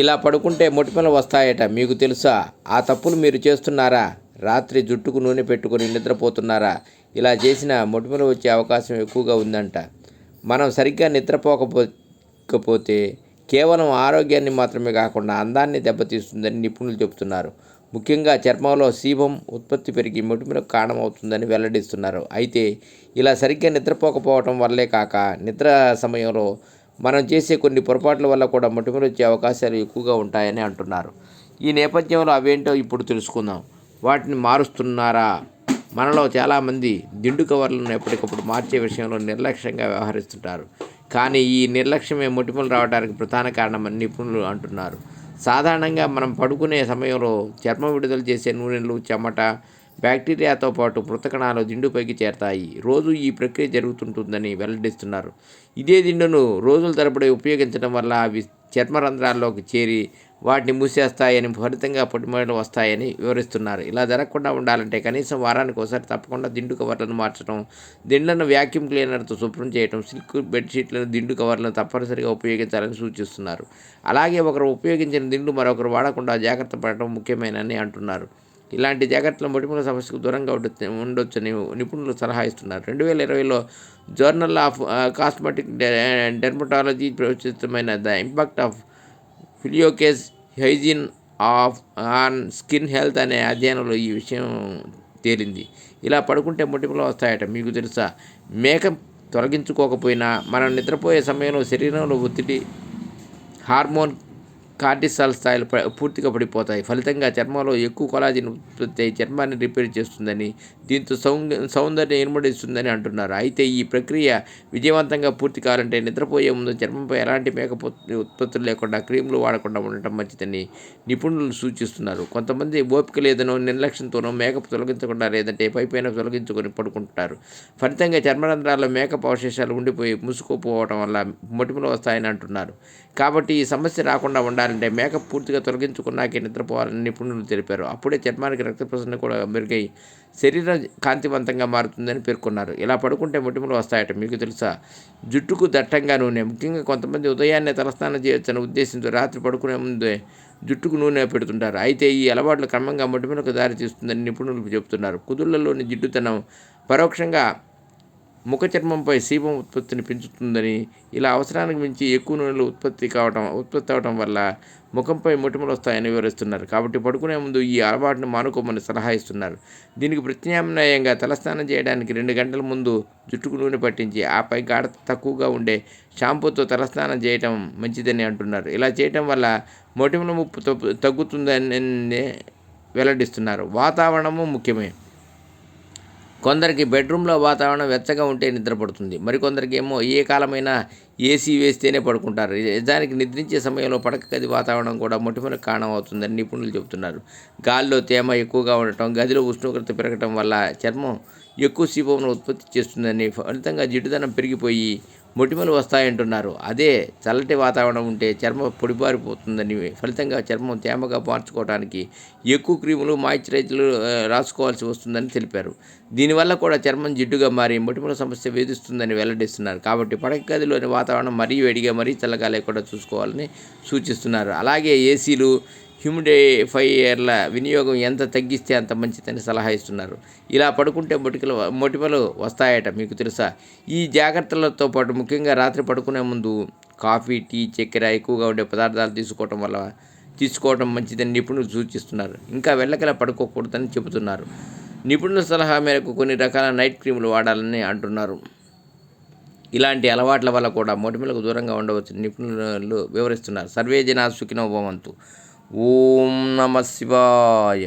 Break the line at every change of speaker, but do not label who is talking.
ఇలా పడుకుంటే మొటిమలు వస్తాయట మీకు తెలుసా? ఆ తప్పులు మీరు చేస్తున్నారా? రాత్రి జుట్టుకు నూనె పెట్టుకుని నిద్రపోతున్నారా? ఇలా చేసిన మొటిమలు వచ్చే అవకాశం ఎక్కువగా ఉందంట. మనం సరిగ్గా నిద్రపోకపోతే కేవలం ఆరోగ్యాన్ని మాత్రమే కాకుండా అందాన్ని దెబ్బతీస్తుందని నిపుణులు చెబుతున్నారు. ముఖ్యంగా చర్మంలో సీబం ఉత్పత్తి పెరిగి మొటిమలకు కారణమవుతుందని వెల్లడిస్తున్నారు. అయితే ఇలా సరిగ్గా నిద్రపోకపోవటం వల్లే కాక నిద్ర సమయంలో మనం చేసే కొన్ని పొరపాట్ల వల్ల కూడా మొటిమలు వచ్చే అవకాశాలు ఎక్కువగా ఉంటాయని అంటున్నారు. ఈ నేపథ్యంలో అవేంటో ఇప్పుడు తెలుసుకుందాం. వాటిని మారుస్తున్నారా? మనలో చాలామంది దిండు కవర్లను ఎప్పటికప్పుడు మార్చే విషయంలో నిర్లక్ష్యంగా వ్యవహరిస్తుంటారు. కానీ ఈ నిర్లక్ష్యమే మొటిమలు రావడానికి ప్రధాన కారణమని నిపుణులు అంటున్నారు. సాధారణంగా మనం పడుకునే సమయంలో చర్మం విడుదల చేసే నూనెలు చెమట బ్యాక్టీరియాతో పాటు మృతకణాలు దిండుపైకి చేరతాయి. రోజు ఈ ప్రక్రియ జరుగుతుంటుందని వెల్లడిస్తున్నారు. ఇదే దిండును రోజుల తరబడి ఉపయోగించడం వల్ల అవి చర్మరంధ్రాల్లోకి చేరి వాటిని మూసేస్తాయని ఫలితంగా పొడిమలు వస్తాయని వివరిస్తున్నారు. ఇలా జరగకుండా ఉండాలంటే కనీసం వారానికి ఒకసారి తప్పకుండా దిండు కవర్లను మార్చడం దిండ్లను వ్యాక్యూమ్ క్లీనర్తో శుభ్రం చేయడం సిల్క్ బెడ్షీట్లను దిండు కవర్లను తప్పనిసరిగా ఉపయోగించాలని సూచిస్తున్నారు. అలాగే ఒకరు ఉపయోగించిన దిండు మరొకరు వాడకుండా జాగ్రత్త పడటం ముఖ్యమైనని అంటున్నారు. ఇలాంటి జాగ్రత్తలు మొటిమల సమస్యకు దూరంగా ఉండొచ్చు ఉండొచ్చని నిపుణులు సలహా ఇస్తున్నారు. రెండు వేల ఇరవైలో journal of cosmetic dermatology ప్రచురితమైన the impact of pillowcase hygiene of on skin health అనే అధ్యయనంలో ఈ విషయం తేలింది. ఇలా పడుకుంటే మొటిమలు వస్తాయట. మీకు తెలుసా? మేకప్ తొలగించుకోకపోయినా మనం నిద్రపోయే సమయంలో శరీరంలో ఒత్తిడి హార్మోన్ కార్టిసాల్ స్థాయిలు ప- పూర్తిగా పడిపోతాయి. ఫలితంగా చర్మంలో ఎక్కువ కొలాజిన్ ఉత్పత్తి అయి చర్మాన్ని రిపేర్ చేస్తుందని దీంతో సౌంద సౌందర్యం ఇనుమడిస్తుందని అంటున్నారు. అయితే ఈ ప్రక్రియ విజయవంతంగా పూర్తి కావాలంటే నిద్రపోయే ముందు చర్మంపై ఎలాంటి మేకప్ ఉత్పత్తులు లేకుండా క్రీములు వాడకుండా ఉండటం మంచిదని నిపుణులు సూచిస్తున్నారు. కొంతమంది ఓపిక లేదనో నిర్లక్ష్యంతోనో మేకప్ తొలగించకుండా లేదంటే పైపైన తొలగించుకొని పడుకుంటారు. ఫలితంగా చర్మరంధ్రాల్లో మేకప్ అవశేషాలు ఉండిపోయి మూసుకుపోవడం వల్ల మొటిమలు వస్తాయని అంటున్నారు. కాబట్టి ఈ సమస్య రాకుండా ఉండాలంటే మేకప్ పూర్తిగా తొలగించుకున్నాకే నిద్రపోవాలని నిపుణులు తెలిపారు. అప్పుడే చర్మానికి రక్త ప్రసరణ కూడా మెరుగై శరీరం కాంతివంతంగా మారుతుందని పేర్కొన్నారు. ఇలా పడుకుంటే మొటిమలు వస్తాయట. మీకు తెలుసా? జుట్టుకు దట్టంగా నూనె. ముఖ్యంగా కొంతమంది ఉదయాన్నే తలస్నానం చేయొచ్చని ఉద్దేశంతో రాత్రి పడుకునే ముందే జుట్టుకు నూనె పెడుతుంటారు. అయితే ఈ అలవాట్లు క్రమంగా మొటిమలకు దారి తీస్తుందని నిపుణులు చెబుతున్నారు. కుదుళ్ళలోని జిడ్డుతనం పరోక్షంగా ముఖ చర్మంపై సీబం ఉత్పత్తిని పెంచుతుందని ఇలా అవసరానికి మించి ఎక్కువ నూనెలు ఉత్పత్తి కావటం ఉత్పత్తి అవటం వల్ల ముఖంపై మొటిమలు వస్తాయని వివరిస్తున్నారు. కాబట్టి పడుకునే ముందు ఈ అలవాటును మానుకోమని సలహా ఇస్తున్నారు. దీనికి ప్రత్యామ్నాయంగా తలస్నానం చేయడానికి రెండు గంటల ముందు జుట్టుకు నూనె పట్టించి ఆపై గాఢ తక్కువగా ఉండే షాంపూతో తలస్నానం చేయటం మంచిదని అంటున్నారు. ఇలా చేయటం వల్ల మొటిమల ముప్పు తగ్గు- తగ్గుతుందని వెల్లడిస్తున్నారు. వాతావరణము ముఖ్యమే. కొందరికి బెడ్రూమ్లో వాతావరణం వెచ్చగా ఉంటే నిద్రపడుతుంది. మరికొందరికి ఏమో ఏ కాలమైనా ఏసీ వేస్తేనే పడుకుంటారు. నిజానికి నిద్రించే సమయంలో పడక గది వాతావరణం కూడా మొట్టమొదటి కారణం అవుతుందని నిపుణులు చెబుతున్నారు. గాలిలో తేమ ఎక్కువగా ఉండటం గదిలో ఉష్ణోగ్రత పెరగటం వల్ల చర్మం ఎక్కువ సీపమును ఉత్పత్తి చేస్తుందని ఫలితంగా జిడ్డుదనం పెరిగిపోయి మొటిమలు వస్తాయంటున్నారు. అదే చల్లటి వాతావరణం ఉంటే చర్మం పొడిబారిపోతుందని ఫలితంగా చర్మం తేమగా మార్చుకోవడానికి ఎక్కువ క్రీములు మాయిశ్చరైజర్లు రాసుకోవాల్సి వస్తుందని తెలిపారు. దీనివల్ల కూడా చర్మం జిడ్డుగా మారి మొటిమల సమస్య వేధిస్తుందని వెల్లడిస్తున్నారు. కాబట్టి పడక గదిలోని వాతావరణం మరీ వేడిగా మరీ చల్లగా లేకుండా చూసుకోవాలని సూచిస్తున్నారు. అలాగే ఏసీలు హ్యూమిడిఫైయర్ల వినియోగం ఎంత తగ్గిస్తే అంత మంచిదని సలహా ఇస్తున్నారు. ఇలా పడుకుంటే మొటికలు మొటిమలు వస్తాయట మీకు తెలుసా? ఈ జాగ్రత్తలతో పాటు ముఖ్యంగా రాత్రి పడుకునే ముందు కాఫీ టీ చక్కెర ఎక్కువగా ఉండే పదార్థాలు తీసుకోవటం వల్ల తీసుకోవడం మంచిదని నిపుణులు సూచిస్తున్నారు. ఇంకా వెళ్ళకలా పడుకోకూడదని చెబుతున్నారు. నిపుణుల సలహా మేరకు కొన్ని రకాల నైట్ క్రీములు వాడాలని అంటున్నారు. ఇలాంటి అలవాట్ల వల్ల కూడా మొటిమలకు దూరంగా ఉండవచ్చు నిపుణులు వివరిస్తున్నారు. సర్వేజన సుఖినోభవంతు భవంతు. ఓం నమ శివాయ.